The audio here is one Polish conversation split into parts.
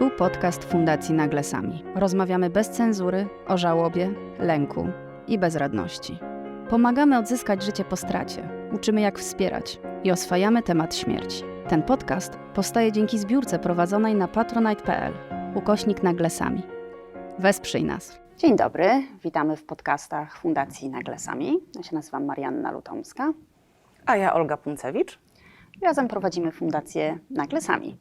Tu podcast Fundacji Nagle Sami. Rozmawiamy bez cenzury o żałobie, lęku i bezradności. Pomagamy odzyskać życie po stracie, uczymy jak wspierać i oswajamy temat śmierci. Ten podcast powstaje dzięki zbiórce prowadzonej na patronite.pl ukośnik Nagle Sami. Wesprzyj nas. Dzień dobry, witamy w podcastach Fundacji Nagle Sami. Ja się nazywam Marianna Lutomska. A ja Olga Puncewicz. Razem prowadzimy Fundację Nagle Sami.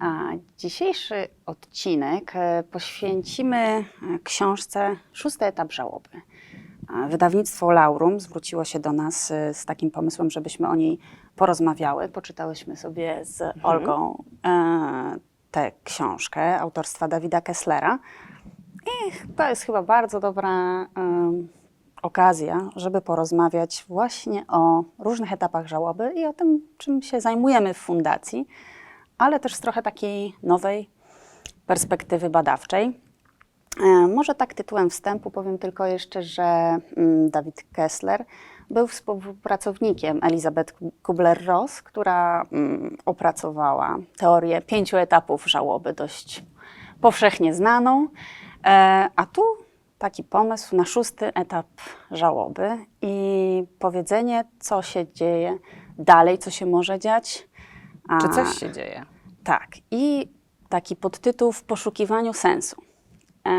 A dzisiejszy odcinek e, poświęcimy e, książce Szósty etap żałoby. Wydawnictwo Laurum zwróciło się do nas e, z takim pomysłem, żebyśmy o niej porozmawiały. Poczytałyśmy sobie z Olgą e, tę książkę autorstwa Dawida Kesslera. I to jest chyba bardzo dobra okazja, żeby porozmawiać właśnie o różnych etapach żałoby i o tym, czym się zajmujemy w fundacji, ale też z trochę takiej nowej perspektywy badawczej. E, Może tak tytułem wstępu powiem tylko jeszcze, że mm, Dawid Kessler był współpracownikiem Elizabeth Kubler-Ross, która mm, opracowała teorię pięciu etapów żałoby, dość powszechnie znaną. E, A tu taki pomysł na szósty etap żałoby i powiedzenie, co się dzieje dalej, co się może dziać. A, Czy coś się dzieje? Tak. I taki podtytuł w poszukiwaniu sensu. E,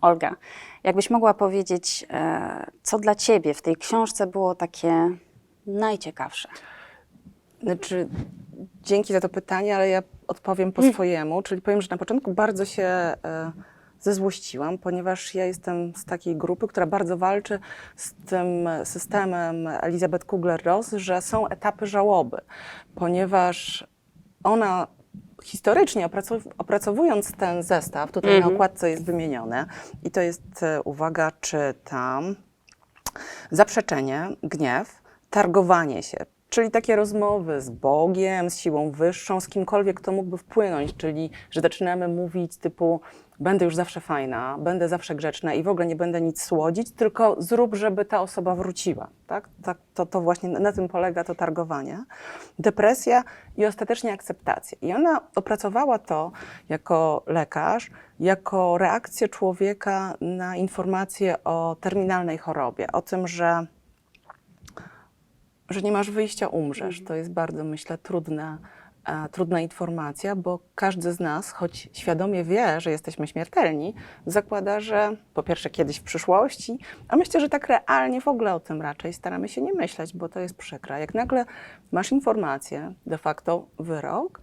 Olga, jakbyś mogła powiedzieć, e, co dla Ciebie w tej książce było takie najciekawsze? Znaczy, dzięki za to pytanie, ale ja odpowiem po swojemu, czyli powiem, że na początku bardzo się e, zezłościłam, ponieważ ja jestem z takiej grupy, która bardzo walczy z tym systemem Elizabeth Kugler-Ross, że są etapy żałoby, ponieważ ona historycznie opracow- opracowując ten zestaw, tutaj na okładce jest wymienione i to jest, e, uwaga, czytam, zaprzeczenie, gniew, targowanie się, czyli takie rozmowy z Bogiem, z siłą wyższą, z kimkolwiek, kto mógłby wpłynąć, czyli że zaczynamy mówić typu będę już zawsze fajna, będę zawsze grzeczna i w ogóle nie będę nic słodzić, tylko zrób, żeby ta osoba wróciła. Tak? tak to, to właśnie na tym polega to targowanie. Depresja i ostatecznie akceptacja. I ona opracowała to jako lekarz, jako reakcję człowieka na informacje o terminalnej chorobie, o tym, że że nie masz wyjścia, umrzesz. To jest bardzo, myślę, trudna, e, trudna informacja, bo każdy z nas, choć świadomie wie, że jesteśmy śmiertelni, zakłada, że po pierwsze kiedyś w przyszłości, a myślę, że tak realnie w ogóle o tym raczej staramy się nie myśleć, bo to jest przykre. Jak nagle masz informację, de facto wyrok,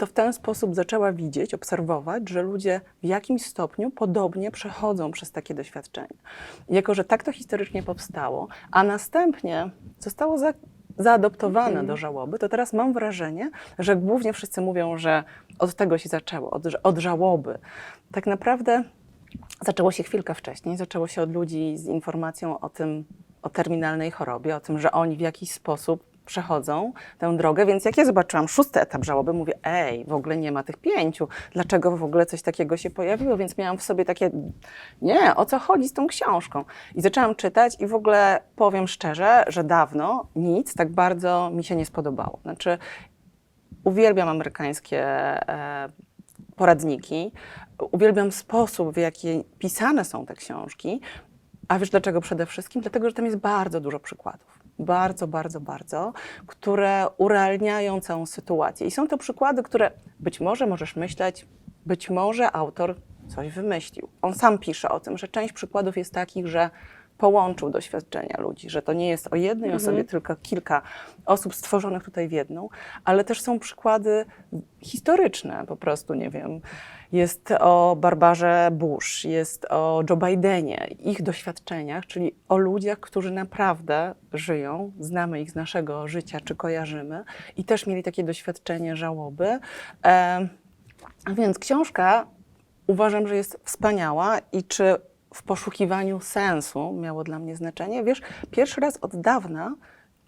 to w ten sposób zaczęła widzieć, obserwować, że ludzie w jakimś stopniu podobnie przechodzą przez takie doświadczenia. Jako, że tak to historycznie powstało, a następnie zostało za, zaadoptowane do żałoby, to teraz mam wrażenie, że głównie wszyscy mówią, że od tego się zaczęło, od, od żałoby. Tak naprawdę zaczęło się chwilkę wcześniej, zaczęło się od ludzi z informacją o tym, o terminalnej chorobie, o tym, że oni w jakiś sposób przechodzą tę drogę, więc jak ja zobaczyłam szósty etap żałoby, mówię, ej, w ogóle nie ma tych pięciu, dlaczego w ogóle coś takiego się pojawiło, więc miałam w sobie takie, nie, o co chodzi z tą książką? I zaczęłam czytać i w ogóle powiem szczerze, że dawno nic tak bardzo mi się nie spodobało. Znaczy, uwielbiam amerykańskie e, poradniki, uwielbiam sposób, w jaki pisane są te książki, a wiesz dlaczego przede wszystkim? Dlatego, że tam jest bardzo dużo przykładów. Bardzo, bardzo, bardzo, które urealniają całą sytuację. I są to przykłady, które być może możesz myśleć, być może autor coś wymyślił. On sam pisze o tym, że część przykładów jest takich, że połączył doświadczenia ludzi, że to nie jest o jednej osobie, tylko kilka osób stworzonych tutaj w jedną, ale też są przykłady historyczne, po prostu, nie wiem. Jest o Barbarze Bush, jest o Joe Bidenie, ich doświadczeniach, czyli o ludziach, którzy naprawdę żyją, znamy ich z naszego życia, czy kojarzymy, i też mieli takie doświadczenie żałoby. E, więc książka uważam, że jest wspaniała i czy w poszukiwaniu sensu miało dla mnie znaczenie? Wiesz, pierwszy raz od dawna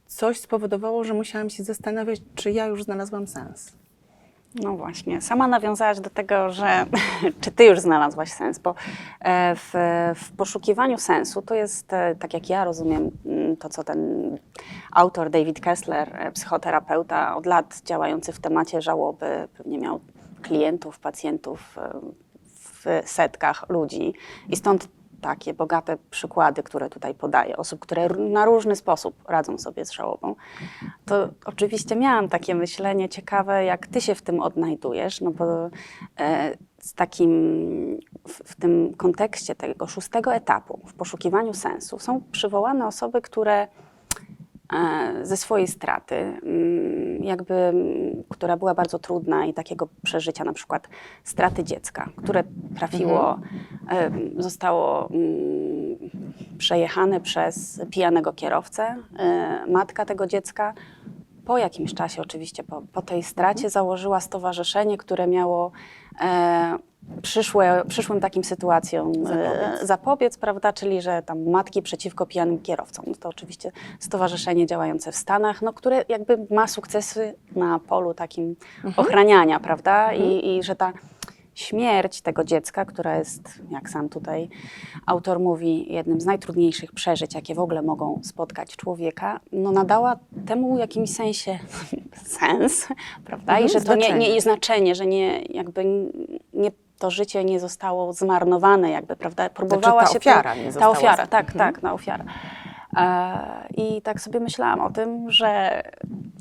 coś spowodowało, że musiałam się zastanawiać, czy ja już znalazłam sens. No właśnie, sama nawiązałaś do tego, że czy ty już znalazłaś sens, bo e, w, w poszukiwaniu sensu to jest, e, tak jak ja rozumiem, mm, to co ten autor David Kessler, e, psychoterapeuta, od lat działający w temacie żałoby, pewnie miał klientów, pacjentów w setkach ludzi. I stąd takie bogate przykłady, które tutaj podaję, osób, które na różny sposób radzą sobie z żałobą, to oczywiście miałam takie myślenie ciekawe, jak ty się w tym odnajdujesz, no bo e, z takim, w, w tym kontekście tego szóstego etapu, w poszukiwaniu sensu, są przywołane osoby, które ze swojej straty, mm, jakby, mm, która była bardzo trudna i takiego przeżycia, na przykład straty dziecka, które trafiło, e, zostało mm, przejechane przez pijanego kierowcę. E, Matka tego dziecka po jakimś czasie, oczywiście po, po tej stracie, założyła stowarzyszenie, które miało e, przyszłe, przyszłym takim sytuacjom e, Zapobiec. zapobiec, prawda? Czyli, że tam matki przeciwko pijanym kierowcom. No to oczywiście stowarzyszenie działające w Stanach, no, które jakby ma sukcesy na polu takim ochraniania, prawda? I, I że ta śmierć tego dziecka, która jest, jak sam tutaj autor mówi, jednym z najtrudniejszych przeżyć, jakie w ogóle mogą spotkać człowieka, no nadała temu w jakimś sensie sens, prawda? I Mhm, że to nie, znaczenie. nie jest znaczenie, że nie, jakby nie, to życie nie zostało zmarnowane, jakby, prawda? Próbowała ta się ofiara nie Ta została ofiara, z- tak, Mhm. tak, na ofiara. E, I tak sobie myślałam o tym, że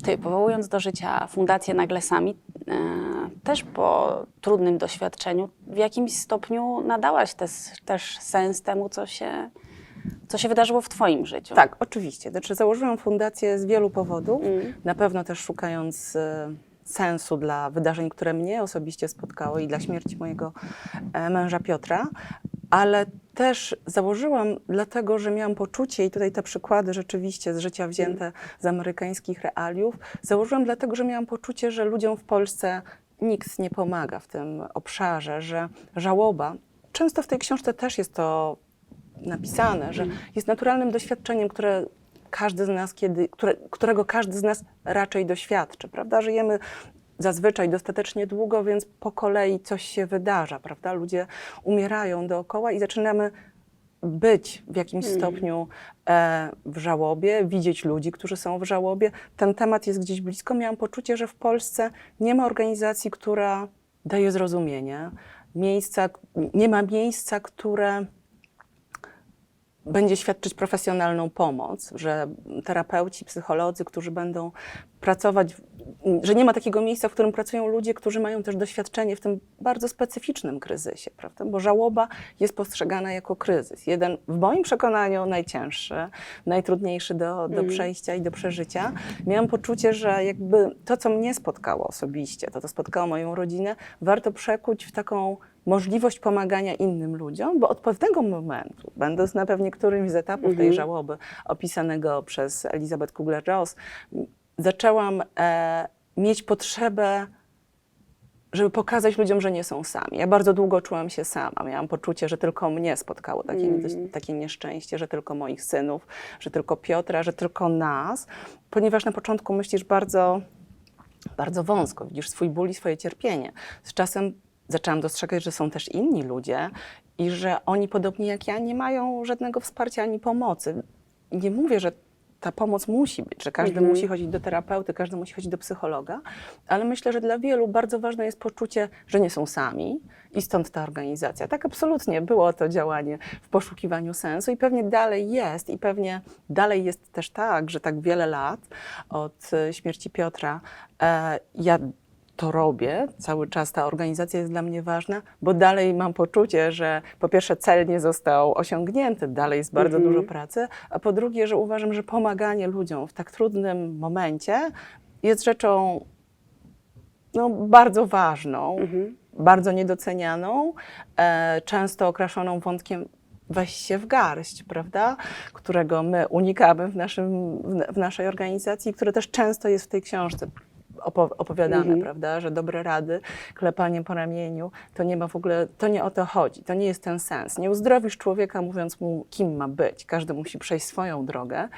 ty, powołując do życia Fundację Naglesami, e, też po trudnym doświadczeniu w jakimś stopniu nadałaś też, też sens temu, co się, co się wydarzyło w twoim życiu. Tak, oczywiście. Znaczy założyłam fundację z wielu powodów. Mm. Na pewno też szukając e, sensu dla wydarzeń, które mnie osobiście spotkały i dla śmierci mojego e, męża Piotra, ale też założyłam dlatego, że miałam poczucie, i tutaj te przykłady rzeczywiście z życia wzięte z amerykańskich realiów, założyłam dlatego, że miałam poczucie, że ludziom w Polsce nikt nie pomaga w tym obszarze, że żałoba, często w tej książce też jest to napisane, że jest naturalnym doświadczeniem, które każdy z nas, kiedy, które, którego każdy z nas raczej doświadczy, prawda? Żyjemy zazwyczaj dostatecznie długo, więc po kolei coś się wydarza, prawda? Ludzie umierają dookoła i zaczynamy być w jakimś stopniu e, w żałobie, widzieć ludzi, którzy są w żałobie. Ten temat jest gdzieś blisko. Miałam poczucie, że w Polsce nie ma organizacji, która daje zrozumienie. Miejsca, nie ma miejsca, które będzie świadczyć profesjonalną pomoc, że terapeuci, psycholodzy, którzy będą pracować, że nie ma takiego miejsca, w którym pracują ludzie, którzy mają też doświadczenie w tym bardzo specyficznym kryzysie, prawda? Bo żałoba jest postrzegana jako kryzys. Jeden, w moim przekonaniu, najcięższy, najtrudniejszy do, do przejścia i do przeżycia. Miałam poczucie, że jakby to, co mnie spotkało osobiście, to, co spotkało moją rodzinę, warto przekuć w taką możliwość pomagania innym ludziom, bo od pewnego momentu, będąc na pewnie którymś z etapów tej żałoby opisanego przez Elizabeth Kubler-Ross, m, zaczęłam e, mieć potrzebę, żeby pokazać ludziom, że nie są sami. Ja bardzo długo czułam się sama. Miałam poczucie, że tylko mnie spotkało takie, niedoś- takie nieszczęście, że tylko moich synów, że tylko Piotra, że tylko nas, ponieważ na początku myślisz bardzo bardzo wąsko, widzisz swój ból i swoje cierpienie. Z czasem zaczęłam dostrzegać, że są też inni ludzie i że oni, podobnie jak ja, nie mają żadnego wsparcia ani pomocy. Nie mówię, że ta pomoc musi być, że każdy musi chodzić do terapeuty, każdy musi chodzić do psychologa, ale myślę, że dla wielu bardzo ważne jest poczucie, że nie są sami i stąd ta organizacja. Tak, absolutnie było to działanie w poszukiwaniu sensu i pewnie dalej jest i pewnie dalej jest też tak, że tak wiele lat od e, śmierci Piotra e, ja to robię, cały czas ta organizacja jest dla mnie ważna, bo dalej mam poczucie, że po pierwsze cel nie został osiągnięty, dalej jest bardzo Mhm. dużo pracy, a po drugie, że uważam, że pomaganie ludziom w tak trudnym momencie jest rzeczą no, bardzo ważną, Mhm. bardzo niedocenianą, e, często okraszoną wątkiem weź się w garść, prawda? Którego my unikamy w, naszym, w, naszej organizacji, które też często jest w tej książce opowiadane, Mhm. prawda? Że dobre rady, klepanie po ramieniu, to nie ma w ogóle, to nie o to chodzi, to nie jest ten sens. Nie uzdrowisz człowieka mówiąc mu, kim ma być. Każdy musi przejść swoją drogę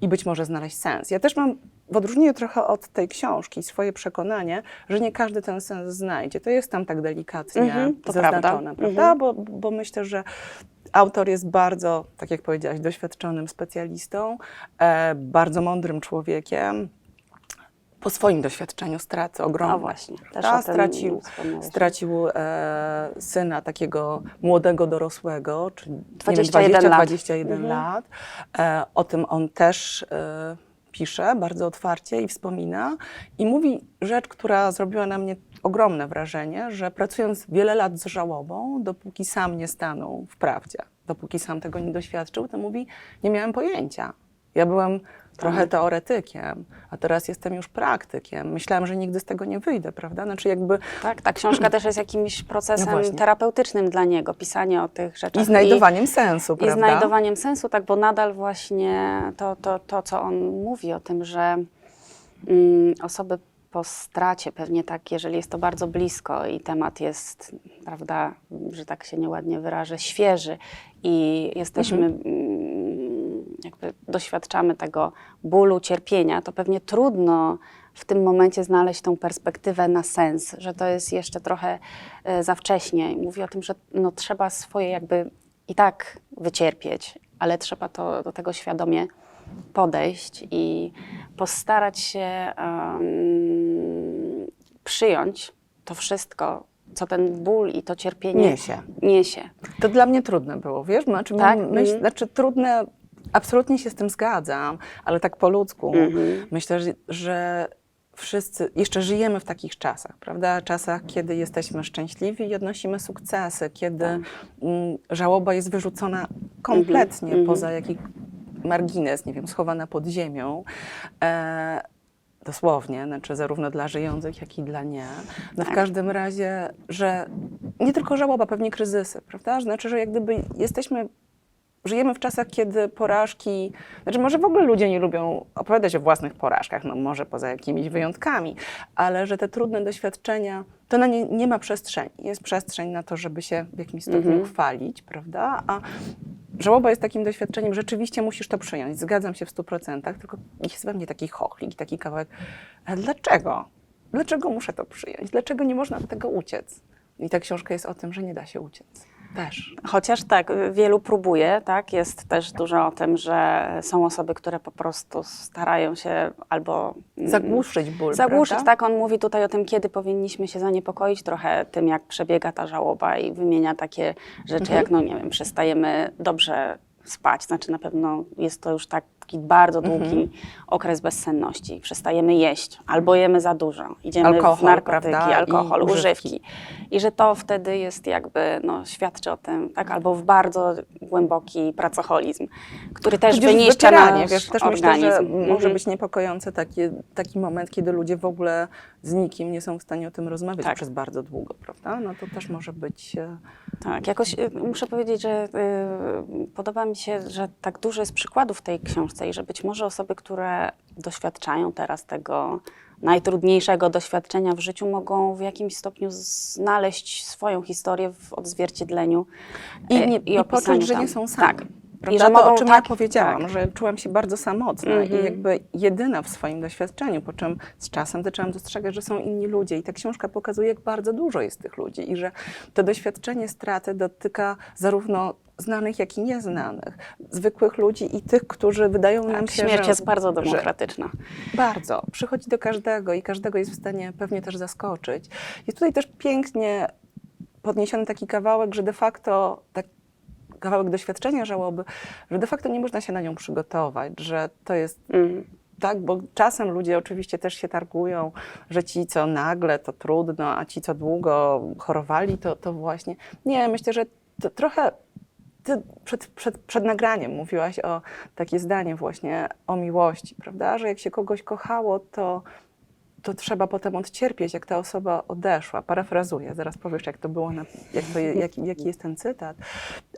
i być może znaleźć sens. Ja też mam w odróżnieniu trochę od tej książki swoje przekonanie, że nie każdy ten sens znajdzie. To jest tam tak delikatnie Mhm, zaznaczone, prawda. prawda? Mhm. Bo, bo myślę, że autor jest bardzo, tak jak powiedziałaś, doświadczonym specjalistą, e, bardzo mądrym człowiekiem. Po swoim doświadczeniu straty ogromnej. No właśnie, też stracił, stracił e, syna takiego młodego dorosłego, czy 21 lat. 21 Mhm. lat. E, o tym on też e, pisze bardzo otwarcie i wspomina. I mówi rzecz, która zrobiła na mnie ogromne wrażenie, że pracując wiele lat z żałobą, dopóki sam nie stanął w prawdzie, dopóki sam tego nie doświadczył, to mówi, nie miałem pojęcia. Ja byłem trochę Tak. teoretykiem, a teraz jestem już praktykiem. Myślałam, że nigdy z tego nie wyjdę, prawda? Znaczy jakby Tak, ta książka też jest jakimś procesem No terapeutycznym dla niego, pisanie o tych rzeczach. i znajdowaniem sensu, I prawda? znajdowaniem sensu, tak, bo nadal właśnie to, to, to co on mówi o tym, że mm, osoby po stracie, pewnie tak, jeżeli jest to bardzo blisko i temat jest, prawda, że tak się nieładnie wyrażę, świeży i jesteśmy, Mhm. Jakby doświadczamy tego bólu, cierpienia, to pewnie trudno w tym momencie znaleźć tą perspektywę na sens, że to jest jeszcze trochę e, za wcześnie. Mówi o tym, że no, trzeba swoje jakby i tak wycierpieć, ale trzeba to, do tego świadomie podejść i postarać się em, przyjąć to wszystko, co ten ból i to cierpienie Niesie. niesie. To dla mnie trudne było, wiesz? Znaczy, Tak? myśl, Mhm. znaczy trudne, absolutnie się z tym zgadzam, ale tak po ludzku Mhm. myślę, że, wszyscy jeszcze żyjemy w takich czasach, prawda? Czasach, kiedy jesteśmy szczęśliwi i odnosimy sukcesy, kiedy Tak. mm, żałoba jest wyrzucona kompletnie Mhm. poza jakiś margines, nie wiem, schowana pod ziemią. E, dosłownie, znaczy zarówno dla żyjących, jak i dla nie. No w Tak. każdym razie, że nie tylko żałoba, pewnie kryzysy, prawda? Znaczy, że jak gdyby jesteśmy, żyjemy w czasach, kiedy porażki, znaczy może w ogóle ludzie nie lubią opowiadać o własnych porażkach, no może poza jakimiś wyjątkami, ale że te trudne doświadczenia, to na nie nie ma przestrzeni. Jest przestrzeń na to, żeby się w jakimś stopniu Mhm. chwalić, prawda? A Żałoba jest takim doświadczeniem, rzeczywiście musisz to przyjąć. Zgadzam się w stu procentach, tylko jest we mnie taki chochlik, taki kawałek. Ale dlaczego? Dlaczego muszę to przyjąć? Dlaczego nie można od tego uciec? I ta książka jest o tym, że nie da się uciec. Też. Chociaż tak, wielu próbuje, tak? Jest też dużo o tym, że są osoby, które po prostu starają się albo mm, Zagłuszyć ból. Zagłuszyć, prawda? tak. On mówi tutaj o tym, kiedy powinniśmy się zaniepokoić trochę tym, jak przebiega ta żałoba i wymienia takie rzeczy, Mhm. jak, no nie wiem, przestajemy dobrze spać. Znaczy na pewno jest to już taki bardzo długi Mhm. okres bezsenności. Przestajemy jeść albo jemy za dużo. Idziemy w Alkohol, narkotyki, prawda? I alkohol, używki. używki. I że to wtedy jest jakby, no, świadczy o tym, tak, albo w bardzo głęboki pracoholizm, który też Tudzież wyniszcza nasz wiesz, też organizm. myślę, że może Mhm. być niepokojący taki, taki moment, kiedy ludzie w ogóle z nikim nie są w stanie o tym rozmawiać Tak. przez bardzo długo, prawda? No to też może być... e, Tak, jakoś y, muszę powiedzieć, że y, podoba mi się, że tak dużo jest przykładów w tej książce i że być może osoby, które doświadczają teraz tego najtrudniejszego doświadczenia w życiu, mogą w jakimś stopniu znaleźć swoją historię w odzwierciedleniu I, e, nie, i opisaniu poczuć, że nie są sami. Tak. Prawda? I że to, mogą o czym tak, ja powiedziałam, tak. że czułam się bardzo samotna Mhm. i jakby jedyna w swoim doświadczeniu, po czym z czasem zaczęłam dostrzegać, że są inni ludzie i ta książka pokazuje, jak bardzo dużo jest tych ludzi i że to doświadczenie straty dotyka zarówno znanych, jak i nieznanych, zwykłych ludzi i tych, którzy wydają nam Tak, się, śmierć że, jest bardzo że demokratyczna. bardzo. Przychodzi do każdego i każdego jest w stanie pewnie też zaskoczyć. Jest tutaj też pięknie podniesiony taki kawałek, że de facto tak kawałek doświadczenia żałoby, że de facto nie można się na nią przygotować, że to jest Mhm. tak, bo czasem ludzie oczywiście też się targują, że ci, co nagle, to trudno, a ci, co długo chorowali, to, to właśnie. Nie, myślę, że to trochę. Ty przed, przed, przed nagraniem mówiłaś o takie zdanie właśnie o miłości, prawda? Że jak się kogoś kochało, to, to trzeba potem odcierpieć, jak ta osoba odeszła. Parafrazuję, zaraz powiesz, jak to było, na, jak to, jaki, jaki jest ten cytat.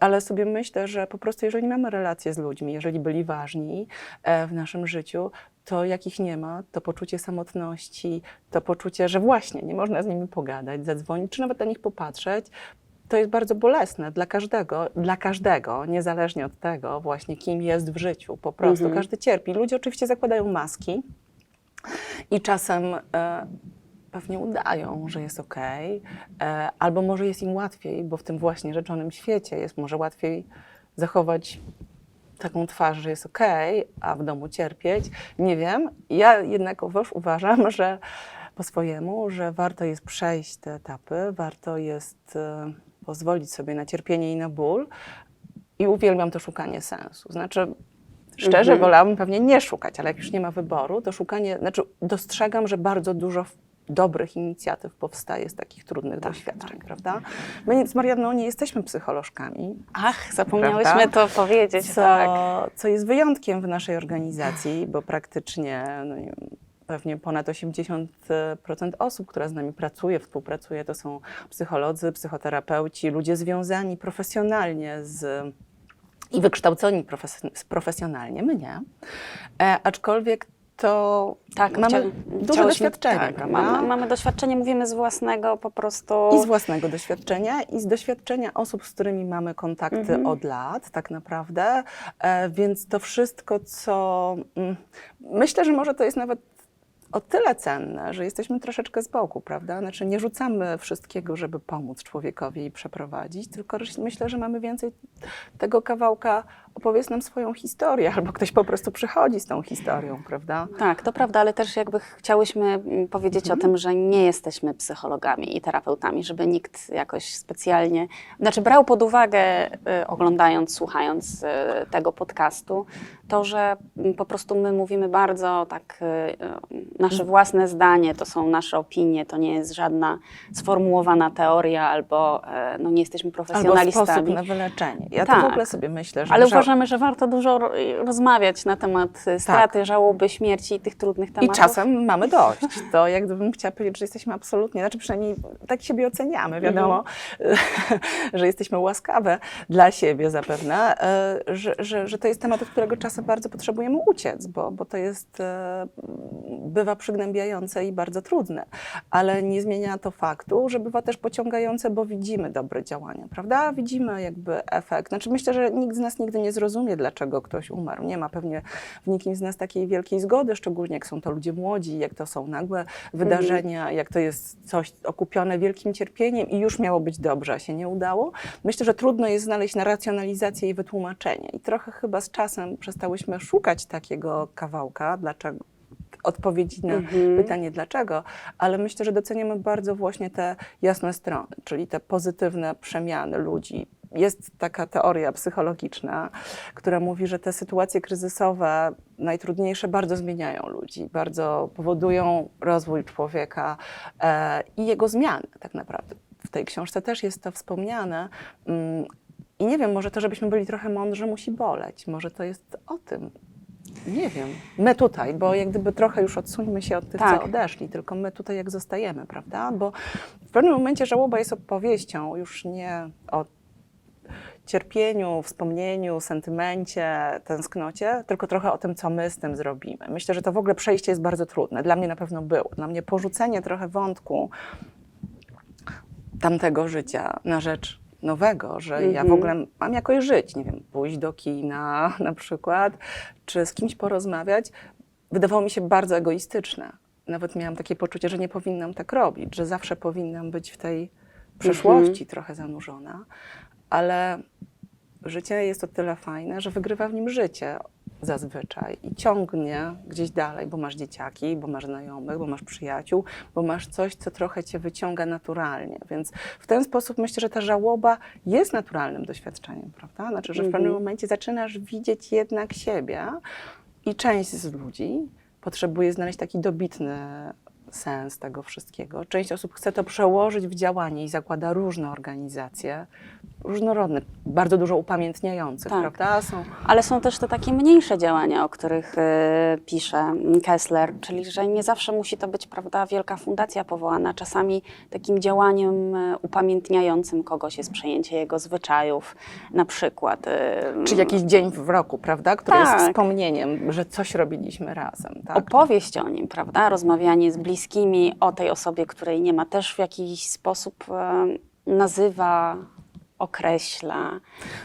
Ale sobie myślę, że po prostu jeżeli mamy relacje z ludźmi, jeżeli byli ważni e, w naszym życiu, to jak ich nie ma, to poczucie samotności, to poczucie, że właśnie nie można z nimi pogadać, zadzwonić, czy nawet na nich popatrzeć, to jest bardzo bolesne dla każdego, dla każdego, niezależnie od tego właśnie, kim jest w życiu. Po prostu Mhm. każdy cierpi. Ludzie oczywiście zakładają maski i czasem e, pewnie udają, że jest okej, e, albo może jest im łatwiej, bo w tym właśnie rzeczonym świecie jest może łatwiej zachować taką twarz, że jest okej, a w domu cierpieć. Nie wiem. Ja jednakowoż uważam, że po swojemu, że warto jest przejść te etapy, warto jest e, pozwolić sobie na cierpienie i na ból. I uwielbiam to szukanie sensu. Znaczy, szczerze Mhm. wolałabym pewnie nie szukać, ale jak już nie ma wyboru, to szukanie, znaczy dostrzegam, że bardzo dużo dobrych inicjatyw powstaje z takich trudnych Tak, doświadczeń, prawda? My z Marianną nie jesteśmy psycholożkami, Ach, zapomniałyśmy Prawda? to powiedzieć. co, Tak. co jest wyjątkiem w naszej organizacji, bo praktycznie no nie pewnie ponad 80% osób, która z nami pracuje, współpracuje, to są psycholodzy, psychoterapeuci, ludzie związani profesjonalnie z i wykształconi profes- profesjonalnie, my nie. E, aczkolwiek to Tak, mamy chcia- duże doświadczenie, Tak, mamy, mamy doświadczenie, mówimy z własnego po prostu. I z własnego doświadczenia, i z doświadczenia osób, z którymi mamy kontakty Mhm. od lat, tak naprawdę. E, więc to wszystko, co. Mm, myślę, że może to jest nawet o tyle cenne, że jesteśmy troszeczkę z boku, prawda? Znaczy nie rzucamy wszystkiego, żeby pomóc człowiekowi i przeprowadzić, tylko myślę, że mamy więcej tego kawałka, opowiedz nam swoją historię, albo ktoś po prostu przychodzi z tą historią, prawda? Tak, to prawda, ale też jakby chciałyśmy mm, powiedzieć Mhm. o tym, że nie jesteśmy psychologami i terapeutami, żeby nikt jakoś specjalnie, znaczy brał pod uwagę, y, oglądając, słuchając y, tego podcastu, to, że mm, po prostu my mówimy bardzo tak, y, nasze Mhm. własne zdanie, to są nasze opinie, to nie jest żadna sformułowana teoria albo y, no, nie jesteśmy Albo profesjonalistami. sposób na wyleczenie. Ja to Tak. w ogóle sobie myślę, że Ale uważamy, że warto dużo ro- rozmawiać na temat y, straty, żałoby, śmierci i tych trudnych I tematów. czasem mamy dość. To jak gdybym chciała powiedzieć, że jesteśmy absolutnie, znaczy przynajmniej tak siebie oceniamy, wiadomo, że jesteśmy łaskawe dla siebie zapewne, e, że, że, że to jest temat, od którego czasem bardzo potrzebujemy uciec, bo, bo to jest, e, bywa przygnębiające i bardzo trudne, ale nie zmienia to faktu, że bywa też pociągające, bo widzimy dobre działania, prawda? Widzimy jakby efekt. Znaczy myślę, że nikt z nas nigdy nie zrozumie, dlaczego ktoś umarł. Nie ma pewnie w nikim z nas takiej wielkiej zgody, szczególnie jak są to ludzie młodzi, jak to są nagłe wydarzenia, jak to jest coś okupione wielkim cierpieniem i już miało być dobrze, a się nie udało. Myślę, że trudno jest znaleźć na racjonalizację i wytłumaczenie. I trochę chyba z czasem przestałyśmy szukać takiego kawałka, dlaczego odpowiedzi na Mhm. pytanie dlaczego, ale myślę, że doceniamy bardzo właśnie te jasne strony, czyli te pozytywne przemiany ludzi. Jest taka teoria psychologiczna, która mówi, że te sytuacje kryzysowe, najtrudniejsze, bardzo zmieniają ludzi, bardzo powodują rozwój człowieka e, i jego zmiany, tak naprawdę. W tej książce też jest to wspomniane. Mm, I nie wiem, może to, żebyśmy byli trochę mądrzy, musi boleć. Może to jest o tym. Nie wiem. My tutaj, bo jak gdyby trochę już odsuńmy się od tych, Tak. co odeszli, tylko my tutaj jak zostajemy, prawda? Bo w pewnym momencie żałoba jest opowieścią już nie o cierpieniu, wspomnieniu, sentymencie, tęsknocie, tylko trochę o tym, co my z tym zrobimy. Myślę, że to w ogóle przejście jest bardzo trudne. Dla mnie na pewno było. Dla mnie porzucenie trochę wątku tamtego życia na rzecz nowego, że ja w Mhm. ogóle mam jakoś żyć, nie wiem, pójść do kina na przykład, czy z kimś porozmawiać, wydawało mi się bardzo egoistyczne. Nawet miałam takie poczucie, że nie powinnam tak robić, że zawsze powinnam być w tej przeszłości trochę zanurzona, ale życie jest o tyle fajne, że wygrywa w nim życie zazwyczaj i ciągnie gdzieś dalej, bo masz dzieciaki, bo masz znajomych, bo masz przyjaciół, bo masz coś, co trochę cię wyciąga naturalnie. Więc w ten sposób myślę, że ta żałoba jest naturalnym doświadczeniem, prawda? Znaczy, że w pewnym Mhm. momencie zaczynasz widzieć jednak siebie i część z ludzi potrzebuje znaleźć taki dobitny sens tego wszystkiego. Część osób chce to przełożyć w działanie i zakłada różne organizacje, różnorodne, bardzo dużo upamiętniających, Tak. prawda? Są Ale są też te takie mniejsze działania, o których y, pisze Kessler, czyli że nie zawsze musi to być prawda, wielka fundacja powołana. Czasami takim działaniem y, upamiętniającym kogoś jest przejęcie jego zwyczajów, na przykład. y, Czy jakiś dzień w roku, prawda? Który Tak. jest wspomnieniem, że coś robiliśmy razem. Tak? opowieść o nim, prawda? Rozmawianie z bliskimi o tej osobie, której nie ma, też w jakiś sposób nazywa określa,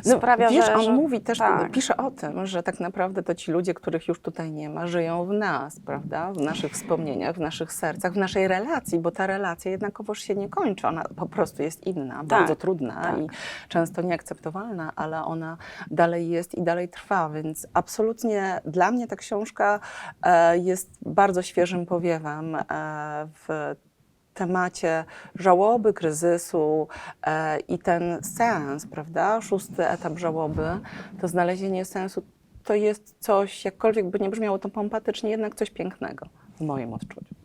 No, sprawia, wiesz, że... on mówi też, tak. pisze o tym, że tak naprawdę to ci ludzie, których już tutaj nie ma, żyją w nas, prawda? W naszych wspomnieniach, w naszych sercach, w naszej relacji, bo ta relacja jednakowoż się nie kończy, ona po prostu jest inna, bardzo trudna tak. i często nieakceptowalna, ale ona dalej jest i dalej trwa, więc absolutnie dla mnie ta książka e, jest bardzo świeżym powiewem e, w temacie żałoby, kryzysu e, i ten sens, prawda? Szósty etap żałoby, to znalezienie sensu, to jest coś, jakkolwiek by nie brzmiało to pompatycznie, jednak coś pięknego w moim odczuciu.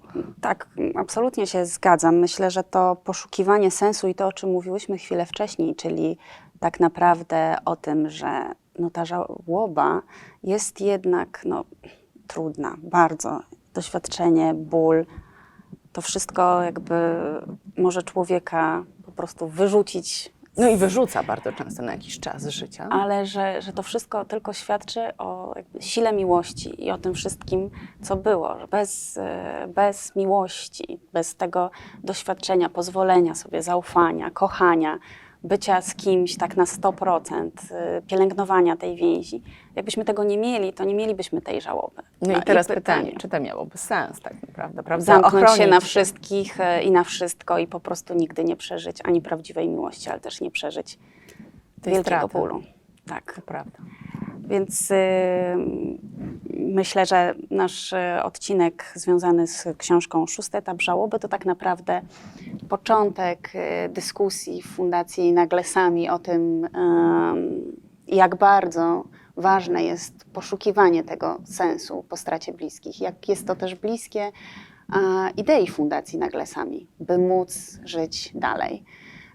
Tak, absolutnie się zgadzam. Myślę, że to poszukiwanie sensu i to, o czym mówiłyśmy chwilę wcześniej, czyli tak naprawdę o tym, że no, ta żałoba jest jednak no, trudna, bardzo. Doświadczenie, ból, to wszystko jakby może człowieka po prostu wyrzucić No i wyrzuca bardzo często na jakiś czas z życia. ale że, że to wszystko tylko świadczy o sile miłości i o tym wszystkim, co było. Bez, e, bez miłości, bez tego doświadczenia, pozwolenia sobie, zaufania, kochania, bycia z kimś tak na 100%, e, pielęgnowania tej więzi. Jakbyśmy tego nie mieli, to nie mielibyśmy tej żałoby. No i teraz pytanie, czy to miałoby sens tak naprawdę, prawda? Zamknąć się na wszystkich e, i na wszystko i po prostu nigdy nie przeżyć ani prawdziwej miłości, ale też nie przeżyć tej wielkiego straty. bólu. Tak. To prawda. Więc y, myślę, że nasz y, odcinek związany z książką Szósty etap żałoby to tak naprawdę początek y, dyskusji w Fundacji Naglesami o tym, ym, jak bardzo ważne jest poszukiwanie tego sensu po stracie bliskich, jak jest to też bliskie idei Fundacji Naglesami, by móc żyć dalej.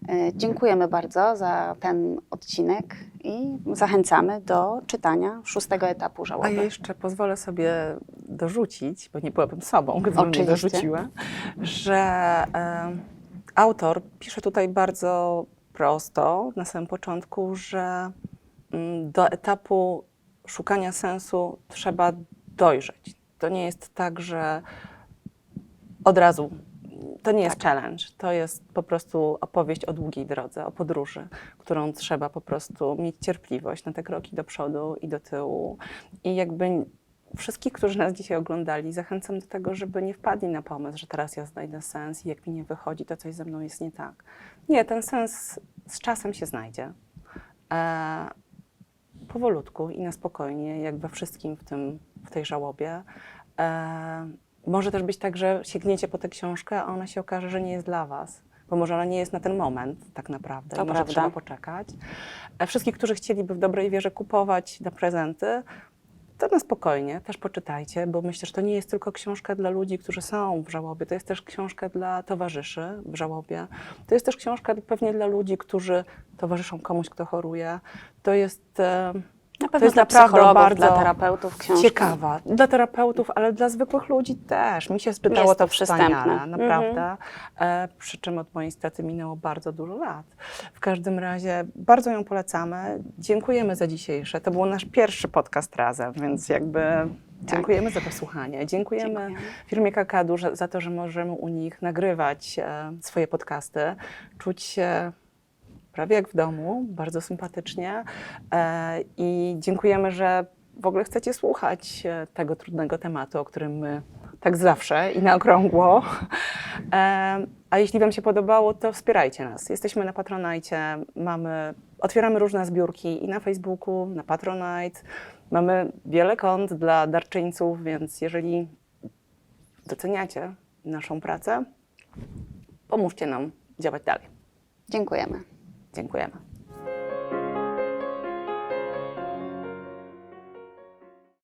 E, Dziękujemy bardzo za ten odcinek i zachęcamy do czytania szóstego etapu A żałoby. ja jeszcze pozwolę sobie dorzucić, bo nie byłabym sobą, gdybym nie Oczywiście. dorzuciła, że e, autor pisze tutaj bardzo prosto na samym początku, że mm, do etapu szukania sensu trzeba dojrzeć. To nie jest tak, że od razu. To nie jest Tak. challenge, to jest po prostu opowieść o długiej drodze, o podróży, którą trzeba po prostu mieć cierpliwość na te kroki do przodu i do tyłu. I jakby wszystkich, którzy nas dzisiaj oglądali, zachęcam do tego, żeby nie wpadli na pomysł, że teraz ja znajdę sens i jak mi nie wychodzi, to coś ze mną jest nie tak. Nie, ten sens z czasem się znajdzie. E, powolutku i na spokojnie, jak we wszystkim w, tym, w tej żałobie. E, może też być tak, że sięgniecie po tę książkę, a ona się okaże, że nie jest dla Was, bo może ona nie jest na ten moment tak naprawdę To i może trzeba poczekać. E, wszystkich, którzy chcieliby w dobrej wierze kupować na prezenty, to na spokojnie też poczytajcie, bo myślę, że to nie jest tylko książka dla ludzi, którzy są w żałobie, to jest też książka dla towarzyszy w żałobie. To jest też książka pewnie dla ludzi, którzy towarzyszą komuś, kto choruje. To jest, Na to pewno jest dla naprawdę bardzo dla terapeutów książka. ciekawa. Dla terapeutów, ale dla zwykłych ludzi też. Mi się zbytało Jest to to przystępne. wspaniale, Mhm. naprawdę. E, przy czym od mojej staty minęło bardzo dużo lat. W każdym razie bardzo ją polecamy. Dziękujemy za dzisiejsze. To był nasz pierwszy podcast razem, więc jakby dziękujemy za posłuchanie. Dziękujemy, Dziękujemy. firmie Kakadu za to, że możemy u nich nagrywać e, swoje podcasty, czuć się prawie jak w domu, bardzo sympatycznie. E, I dziękujemy, że w ogóle chcecie słuchać e, tego trudnego tematu, o którym my tak zawsze i na okrągło. E, A jeśli Wam się podobało, to wspierajcie nas. Jesteśmy na Patronite, mamy, otwieramy różne zbiórki i na Facebooku, na Patronite. Mamy wiele kont dla darczyńców, więc jeżeli doceniacie naszą pracę, pomóżcie nam działać dalej. Dziękujemy. Dziękujemy.